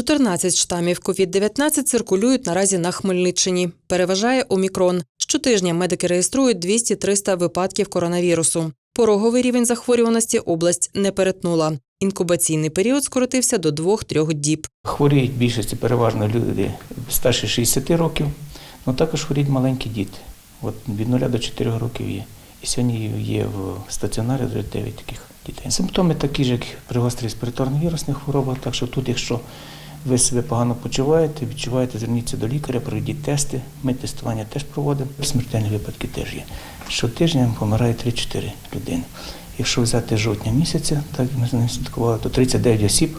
14 штамів COVID-19 циркулюють наразі на Хмельниччині. Переважає омікрон. Щотижня медики реєструють 200-300 випадків коронавірусу. Пороговий рівень захворюваності область не перетнула. Інкубаційний період скоротився до 2-3 діб. Хворіють більшості переважно люди старше 60 років, але також хворіють маленькі діти. От від 0 до 4 років є. І сьогодні є в стаціонарі вже 9 таких дітей. Симптоми такі ж, як при гострій респіраторно-вірусних хворобах. Так що тут, якщо ви себе погано почуваєте, відчуваєте, зверніться до лікаря, проведіть тести. Ми тестування теж проводимо. Смертельні випадки теж є. Щотижня помирає 3-4 людини. Якщо взяти жовтня місяця, так ми з ним слідкували, то 39 осіб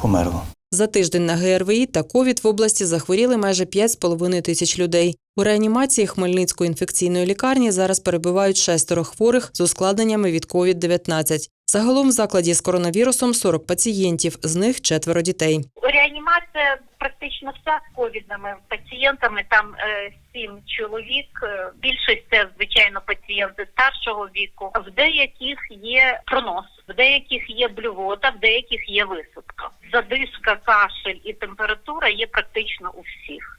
померло. За тиждень на ГРВІ та ковід в області захворіли майже 5,5 тисяч людей. У реанімації Хмельницької інфекційної лікарні зараз перебувають шестеро хворих з ускладненнями від COVID-19. Загалом в закладі з коронавірусом 40 пацієнтів, з них четверо дітей. Реанімація практично вся з ковідними пацієнтами. Там е, сім чоловік. Е, Більшість це звичайно пацієнти старшого віку. В деяких є пронос, в деяких є блювота, в деяких є висадка. Задишка, кашель і температура є практично у всіх.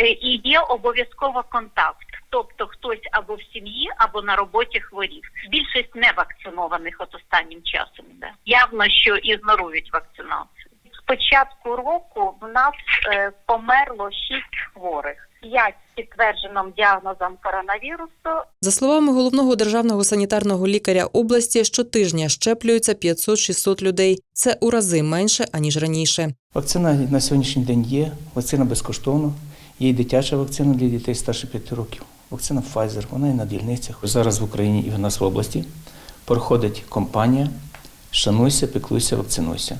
Е, І є обов'язково контакт. Тобто хтось або в сім'ї, або на роботі хворів. Більшість не вакцинованих от останнім часом йде. Явно, що ігнорують вакцинацію. З початку року в нас е, померло шість хворих, п'ять з підтвердженим діагнозом коронавірусу, За словами головного державного санітарного лікаря області, щотижня щеплюються 500-600 людей. Це у рази менше аніж раніше. Вакцина на сьогоднішній день є, вакцина безкоштовна. Є і дитяча вакцина для дітей старше 5 років. Вакцина Pfizer, вона і на дільницях. Зараз в Україні і в нас в області проходить кампанія Шануйся, піклуйся, вакцинуйся.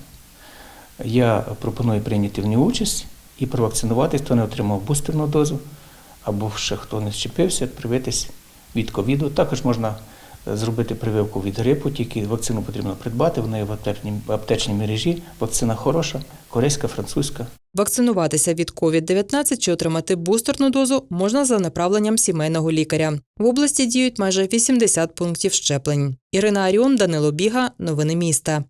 Я пропоную прийняти в ній участь і провакцинуватись, хто не отримав бустерну дозу, або ще хто не щепився, привитись від ковіду. Також можна зробити прививку від грипу, тільки вакцину потрібно придбати, вона є в аптечній мережі. Вакцина хороша, корейська, французька. Вакцинуватися від COVID-19 чи отримати бустерну дозу можна за направленням сімейного лікаря. В області діють майже 80 пунктів щеплень. Ірина Аріон, Данило Біга. Новини міста.